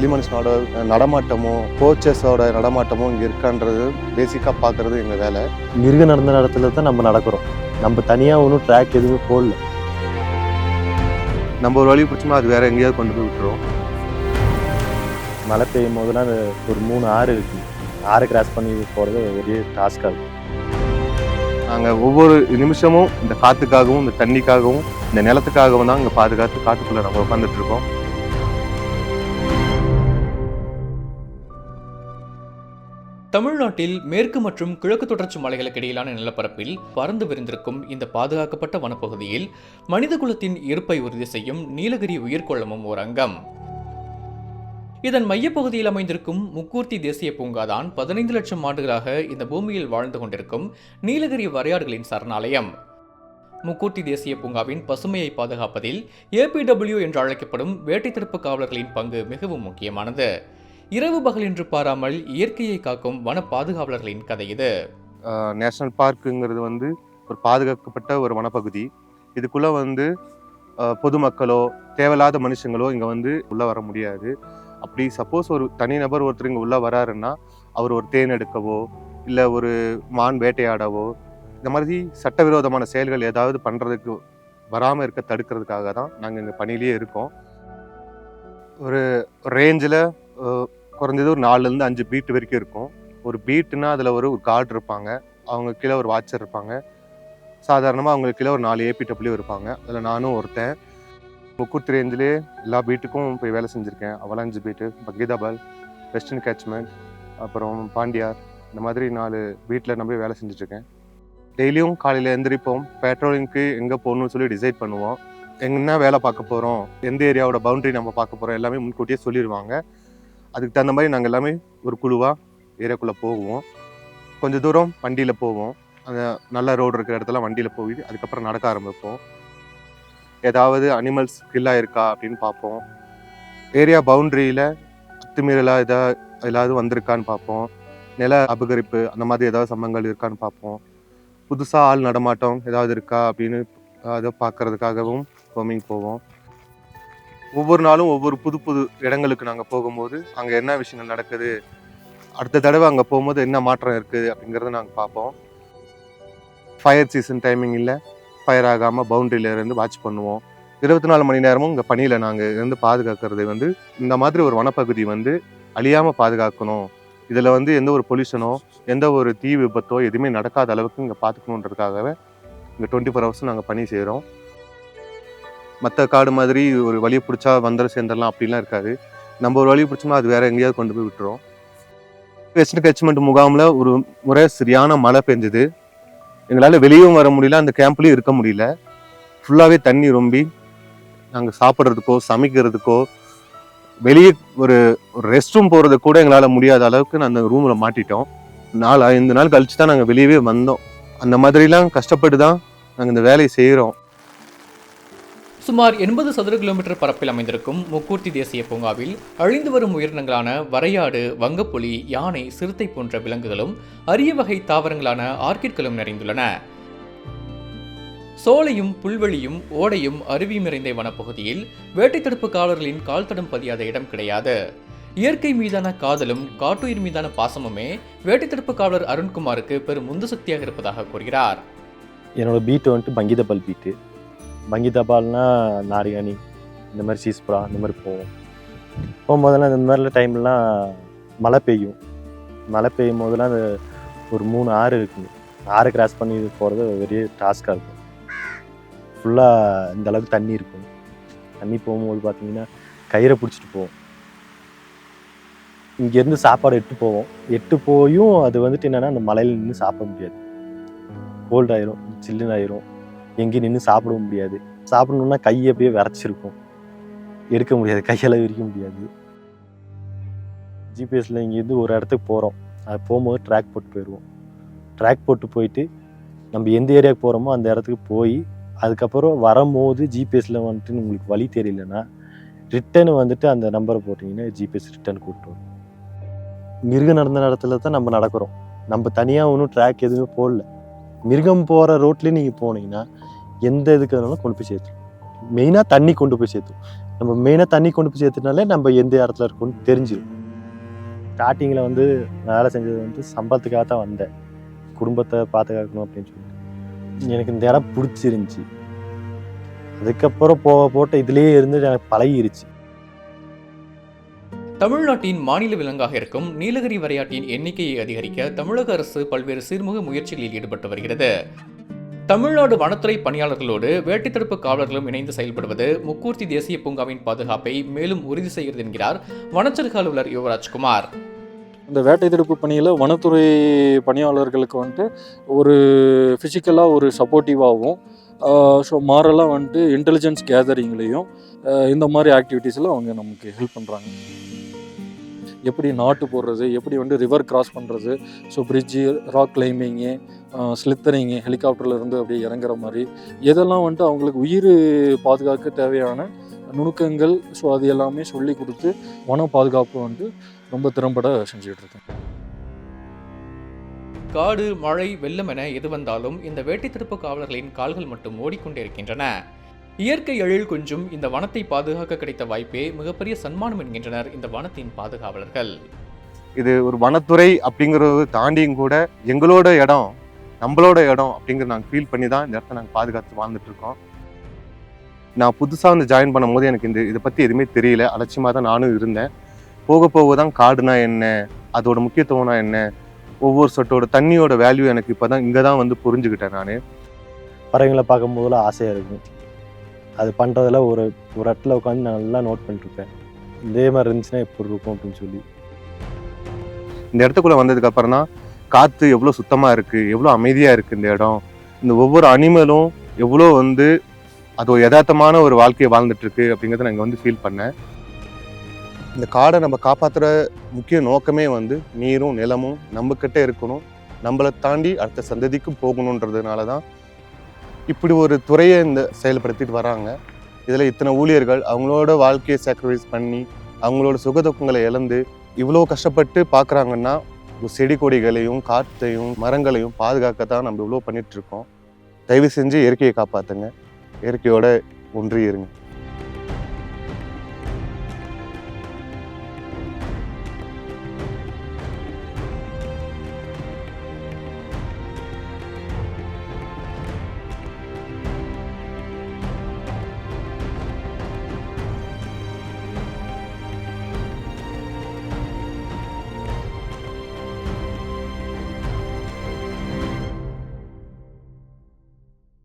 வெளிமனுஷனோட நடமாட்டமோ கோச்சஸோட நடமாட்டமோ இங்கே இருக்கான்றது பேசிக்காக பார்க்குறது எங்கள் வேலை. மிருகம் நடந்த இடத்துல தான் நம்ம நடக்கிறோம். நம்ம தனியாக ஒன்றும் ட்ராக் எதுவுமே போடல. நம்ம ஒரு வழி பிடிச்சோம்னா அது வேற எங்கேயாவது கொண்டு போய் விட்டுரும். மழை பெய்யும் போதெல்லாம் ஒரு மூணு ஆறு இருக்குது ஆறு கிராஸ் பண்ணி போகிறது பெரிய டாஸ்காக இருக்கும் நாங்கள் ஒவ்வொரு நிமிஷமும் இந்த காற்றுக்காகவும் இந்த தண்ணிக்காகவும் இந்த நிலத்துக்காகவும் தான் இங்கே பாதுகாத்து காட்டுக்குள்ளே நம்ம உட்காந்துட்டு தமிழ்நாட்டில் மேற்கு மற்றும் கிழக்கு தொடர்ச்சி மலைகளுக்கு இடையிலான நிலப்பரப்பில் பறந்து விரிந்திருக்கும் இந்த பாதுகாக்கப்பட்ட வனப்பகுதியில் மனித குலத்தின் இருப்பை உறுதி செய்யும் நீலகிரி உயிர்கொள்ளமும் ஒரு அங்கம். இதன் மையப்பகுதியில் அமைந்திருக்கும் முக்கூர்த்தி தேசிய பூங்காதான் பதினைந்து லட்சம் ஆண்டுகளாக இந்த பூமியில் வாழ்ந்து கொண்டிருக்கும் நீலகிரி வரையாடுகளின் சரணாலயம். முக்கூர்த்தி தேசிய பூங்காவின் பசுமையை பாதுகாப்பதில் ஏபிடபிள்யூ என்று அழைக்கப்படும் வேட்டை தடுப்பு காவலர்களின் பங்கு மிகவும் முக்கியமானது. இரவு பகல் என்று பாராமல் இயற்கையை காக்கும் வன பாதுகாவலர்களின் கதை இது. நேஷனல் பார்க்குங்கிறது வந்து ஒரு பாதுகாக்கப்பட்ட ஒரு வனப்பகுதி. இதுக்குள்ளே வந்து பொதுமக்களோ தேவையில்லாத மனுஷங்களோ இங்கே வந்து உள்ளே வர முடியாது. அப்படி சப்போஸ் ஒரு தனிநபர் ஒருத்தர் இங்கே உள்ளே வராருன்னா அவர் ஒரு தேன் எடுக்கவோ இல்லை ஒரு மான் வேட்டையாடவோ இந்த மாதிரி சட்டவிரோதமான செயல்கள் ஏதாவது பண்ணுறதுக்கு வராமல் இருக்க தடுக்கிறதுக்காக தான் நாங்கள் இங்கே பணியிலேயே இருக்கோம். ஒரு ரேஞ்சில் குறைஞ்சது ஒரு நாலுலேருந்து அஞ்சு பீட் வரைக்கும் இருக்கும். ஒரு பீட்டுனா அதில் ஒரு ஒரு கார்டு இருப்பாங்க. அவங்க கீழே ஒரு வாட்சர் இருப்பாங்க. சாதாரணமாக அவங்களுக்கு கீழே ஒரு நாலு ஏபிடபிள்யூ இருப்பாங்க. அதில் நானும் ஒருத்தன். முக்கூர்த்தி ரேஞ்சிலே எல்லா பீட்டுக்கும் போய் வேலை செஞ்சுருக்கேன். அவலாஞ்சி பீட்டு பகீதாபால் வெஸ்டர்ன் கேட்ச்மெண்ட் அப்புறம் பாண்டியார் இந்த மாதிரி நாலு வீட்டில் நம்ம வேலை செஞ்சுட்ருக்கேன். டெய்லியும் காலையில் எந்திரிப்போம். பெட்ரோலிங்க்கு எங்கே போகணும்னு சொல்லி டிசைட் பண்ணுவோம். எங்கன்னா வேலை பார்க்க போகிறோம் எந்த ஏரியாவோட பவுண்டரி நம்ம பார்க்க போகிறோம் எல்லாமே முன்கூட்டியே சொல்லிடுவாங்க அதுக்கு தகுந்த மாதிரி நாங்கள் எல்லாமே ஒரு குழுவாக ஏரியாக்குள்ளே போவோம். கொஞ்சம் தூரம் வண்டியில் போவோம். அந்த நல்ல ரோடு இருக்கிற இடத்துல வண்டியில் போய் அதுக்கப்புறம் நடக்க ஆரம்பிப்போம். ஏதாவது அனிமல்ஸ் கில்லாக இருக்கா அப்படின்னு பார்ப்போம். ஏரியா பவுண்டரியில் அத்துமீறலாக ஏதாவது ஏதாவது வந்திருக்கான்னு பார்ப்போம். நில அபகரிப்பு அந்த மாதிரி ஏதாவது சம்பவங்கள் இருக்கான்னு பார்ப்போம். புதுசாக ஆள் நடமாட்டம் ஏதாவது இருக்கா அப்படின்னு அதை பார்க்கறதுக்காகவும் ஸ்விம்மிங் போவோம். ஒவ்வொரு நாளும் ஒவ்வொரு புது புது இடங்களுக்கு நாங்கள் போகும்போது அங்கே என்ன விஷயங்கள் நடக்குது அடுத்த தடவை அங்கே போகும்போது என்ன மாற்றம் இருக்குது அப்படிங்கிறத நாங்கள் பார்ப்போம். ஃபயர் சீசன் டைமிங் இல்லை ஃபயர் ஆகாமல் பவுண்டரியில இருந்து வாட்ச் பண்ணுவோம். இருபத்தி நாலு மணி நேரமும் இங்கே பணியில் நாங்கள் இருந்து பாதுகாக்கிறது வந்து இந்த மாதிரி ஒரு வனப்பகுதி வந்து அழியாமல் பாதுகாக்கணும். இதில் வந்து எந்த ஒரு பொல்யூஷனோ எந்த ஒரு தீ விபத்தோ எதுவுமே நடக்காத அளவுக்கு இங்கே பார்த்துக்கணுன்றதுக்காகவே இங்கே டுவெண்ட்டி ஃபோர் ஹவர்ஸும் நாங்கள் பணி செய்கிறோம் மற்ற காடு மாதிரி ஒரு வழியை பிடிச்சா வந்துட சேர்ந்துடலாம் அப்படிலாம் இருக்காது. நம்ம ஒரு வழி பிடிச்சோம்னா அது வேற எங்கேயாவது கொண்டு போய் விட்டுரும். வெஸ்ட் கட்ச்மெண்ட் முகாமில் ஒரு முறை சரியான மழை பெஞ்சுது. எங்களால் வெளியும் வர முடியல அந்த கேம்ப்லேயும் இருக்க முடியல. ஃபுல்லாகவே தண்ணி ரொம்பி நாங்கள் சாப்பிட்றதுக்கோ சமைக்கிறதுக்கோ வெளியே ஒரு ஒரு ரெஸ்ட் ரூம் போகிறது கூட எங்களால் முடியாத அளவுக்கு நான் அந்த ரூமில் மாட்டிட்டோம். நாலு ஐந்து நாள் கழிச்சு தான் நாங்கள் வெளியவே வந்தோம். அந்த மாதிரிலாம் கஷ்டப்பட்டு தான் நாங்கள் இந்த வேலையை செய்கிறோம் சுமார் எண்பது சதுர கிலோமீட்டர் பரப்பில் அமைந்திருக்கும் முக்கூர்த்தி தேசிய பூங்காவில் அழிந்து வரும் உயிரினங்களான வரையாடு வங்கப்புலி யானை சிறுத்தை போன்ற விலங்குகளும் அரிய வகை தாவரங்களான ஆர்கிட்களும் நிறைந்துள்ளன. சோலையும் புல்வெளியும் ஓடையும் அருவியும் நிறைந்த வனப்பகுதியில் வேட்டை தடுப்பு காவலர்களின் கால் தடம் பதியாத இடம் கிடையாது. இயற்கை மீதான காதலும் காட்டுயிர் மீதான பாசமுமே வேட்டை தடுப்பு காவலர் அருண்குமாருக்கு பெரும் உந்து சக்தியாக இருப்பதாக கூறுகிறார். என்னோட பீட்டு வந்துட்டு பங்கிதபல் பீட்டு பங்கிதபால்னா நாரியானி இந்த மாதிரி சீஸ்புரா இந்த மாதிரி போவோம். போகும்போதெல்லாம் இந்த மாதிரிலாம் டைம்லாம் மழை பெய்யும். மழை பெய்யும் போதெல்லாம் அந்த ஒரு மூணு ஆறு இருக்குங்க ஆறு கிராஸ் பண்ணி போகிறது பெரிய டாஸ்காக இருக்கும். ஃபுல்லாக இந்த அளவுக்கு தண்ணி இருக்கும். தண்ணி போகும்போது பார்த்தீங்கன்னா கயிறை பிடிச்சிட்டு போவோம். இங்கேருந்து சாப்பாடு எட்டு போவோம். எட்டு போயும் அது வந்துட்டு என்னென்னா அந்த மலையில் நின்று சாப்பிட முடியாது. கோல்ட் ஆயிரும் சில்லுன்னு ஆயிரும். எங்கேயும் நின்று சாப்பிட முடியாது. சாப்பிடணுன்னா கையை அப்படியே விரைச்சிருக்கும். எடுக்க முடியாது. கையால் விரிக்க முடியாது. ஜிபிஎஸ்ல இங்கேருந்து ஒரு இடத்துக்கு போகிறோம் அது போகும்போது ட்ராக் போட்டு போயிடுவோம் ட்ராக் போட்டு போயிட்டு நம்ம எந்த ஏரியாவுக்கு போகிறோமோ அந்த இடத்துக்கு போய் அதுக்கப்புறம் வரும்போது ஜிபிஎஸ்ல வந்துட்டு உங்களுக்கு வழி தெரியலன்னா ரிட்டர்னு வந்துட்டு அந்த நம்பரை போட்டிங்கன்னா ஜிபிஎஸ் ரிட்டன் கூப்பிட்டு வரும். மிருகம் நடந்த இடத்துல தான் நம்ம நடக்கிறோம். நம்ம தனியாக ஒன்றும் ட்ராக் எதுவுமே போடல. மிருகம் போகிற ரோட்லேயே நீங்கள் போனீங்கன்னா எந்த இதுக்கு வேணாலும் கொண்டு போய் சேர்த்துரும். மெயினாக தண்ணி கொண்டு போய் சேர்த்து நம்ம மெயினாக தண்ணி கொண்டு போய் சேர்த்துனாலே நம்ம எந்த இடத்துல இருக்கோம்னு தெரிஞ்சிடும் ஸ்டார்டிங்கில் வந்து வேலை செஞ்சது வந்து சம்பளத்துக்காக தான் வந்தேன். குடும்பத்தை பாதுகாக்கணும் அப்படின்னு சொல்லிட்டு. எனக்கு இந்த இடம் பிடிச்சிருந்துச்சி. அதுக்கப்புறம் போக போட்ட இதுலேயே இருந்து எனக்கு பழகிருச்சு. தமிழ்நாட்டின் மாநில விலங்காக இருக்கும் நீலகிரி வரையாட்டின் எண்ணிக்கையை அதிகரிக்க தமிழக அரசு பல்வேறு சீர்முக முயற்சிகளில் ஈடுபட்டு வருகிறது. தமிழ்நாடு வனத்துறை பணியாளர்களோடு வேட்டைத்தடுப்பு காவலர்களும் இணைந்து செயல்படுவது முக்கூர்த்தி தேசிய பூங்காவின் பாதுகாப்பை மேலும் உறுதி செய்கிறது என்கிறார் வனச்சருக அலுவலர் யுவராஜ்குமார் இந்த வேட்டை தடுப்பு பணியில் வனத்துறை பணியாளர்களுக்கு வந்துட்டு ஒரு ஃபிசிக்கலாக ஒரு சப்போர்ட்டிவாகவும் ஸோ மாரலாக வந்துட்டு இன்டெலிஜென்ஸ் கேதரிங்லேயும் இந்த மாதிரி ஆக்டிவிட்டீஸில் அவங்க நமக்கு ஹெல்ப் பண்ணுறாங்க எப்படி நாட்டு போடுறது எப்படி வந்து ரிவர் கிராஸ் பண்ணுறது so bridge rock climbing slithering ஹெலிகாப்டர்லேருந்து அப்படியே இறங்குற மாதிரி. இதெல்லாம் வந்துட்டு அவங்களுக்கு உயிர் பாதுகாக்க தேவையான நுணுக்கங்கள் ஸோ அது எல்லாமே சொல்லி கொடுத்து வன பாதுகாப்பு வந்து ரொம்ப திறம்பட செஞ்சுக்கிட்டு இருக்கேன். காடு மழை வெள்ளம் என எது வந்தாலும் இந்த வேட்டைத்தடுப்பு காவலர்களின் கால்கள் மட்டும் ஓடிக்கொண்டே இருக்கின்றன. இயற்கை எழில் கொஞ்சம் இந்த வனத்தை பாதுகாக்க கிடைத்த வாய்ப்பே மிகப்பெரிய சன்மானம் என்கின்றனர் இந்த வனத்தின் பாதுகாவலர்கள். இது ஒரு வனத்துறை அப்படிங்கிறத தாண்டியும் கூட எங்களோட இடம் நம்மளோட இடம் அப்படிங்கிறத நாங்கள் ஃபீல் பண்ணி தான் இந்த இடத்த நாங்கள் பாதுகாத்து வாழ்ந்துட்டு இருக்கோம் நான் புதுசாக வந்து ஜாயின் பண்ணும்போது எனக்கு இந்த இதை பற்றி எதுவுமே தெரியல. அலட்சியமாக தான் நானும் இருந்தேன். போக போக தான் காடுனா என்ன அதோட முக்கியத்துவம்னா என்ன ஒவ்வொரு சொட்டோட தண்ணியோட வேல்யூ எனக்கு இப்போ தான் இங்கே தான் வந்து புரிஞ்சுக்கிட்டேன் நான். பறவைங்களை பார்க்கும் போதெல்லாம் ஆசையாக இருக்கும். அது பண்ணுறதெல்லாம் ஒரு ஒரு இடத்துல உட்காந்து நான் நல்லா நோட் பண்ணிட்டுருப்பேன். இதே மாதிரி இருந்துச்சுன்னா எப்படி இருக்கும் அப்படின்னு சொல்லி. இந்த இடத்துக்குள்ளே வந்ததுக்கப்புறம் தான் காற்று எவ்வளோ சுத்தமாக இருக்குது எவ்வளோ அமைதியாக இருக்குது இந்த இடம். இந்த ஒவ்வொரு அனிமலும் எவ்வளோ வந்து அது ஒரு யதார்த்தமான ஒரு வாழ்க்கையை வாழ்ந்துட்டுருக்கு அப்படிங்கிறத நான் இங்கே வந்து ஃபீல் பண்ணேன். இந்த காடை நம்ம காப்பாற்றுற முக்கிய நோக்கமே வந்து நீரும் நிலமும் நம்மக்கிட்டே இருக்கணும். நம்மளை தாண்டி அடுத்த சந்ததிக்கும் போகணுன்றதுனால தான் இப்படி ஒரு துறையை இந்த செயல்படுத்திட்டு வராங்க. இதில் இத்தனை ஊழியர்கள் அவங்களோட வாழ்க்கையை சாக்ரிஃபைஸ் பண்ணி அவங்களோட சுகதுக்கங்களை இழந்து இவ்வளோ கஷ்டப்பட்டு பார்க்குறாங்கன்னா செடி கொடிகளையும் காற்றையும் மரங்களையும் பாதுகாக்க தான் நம்ம இவ்வளோ பண்ணிட்டு இருக்கோம். தயவு செஞ்சு இயற்கையை காப்பாற்றுங்க இயற்கையோட ஒன்றி இருங்க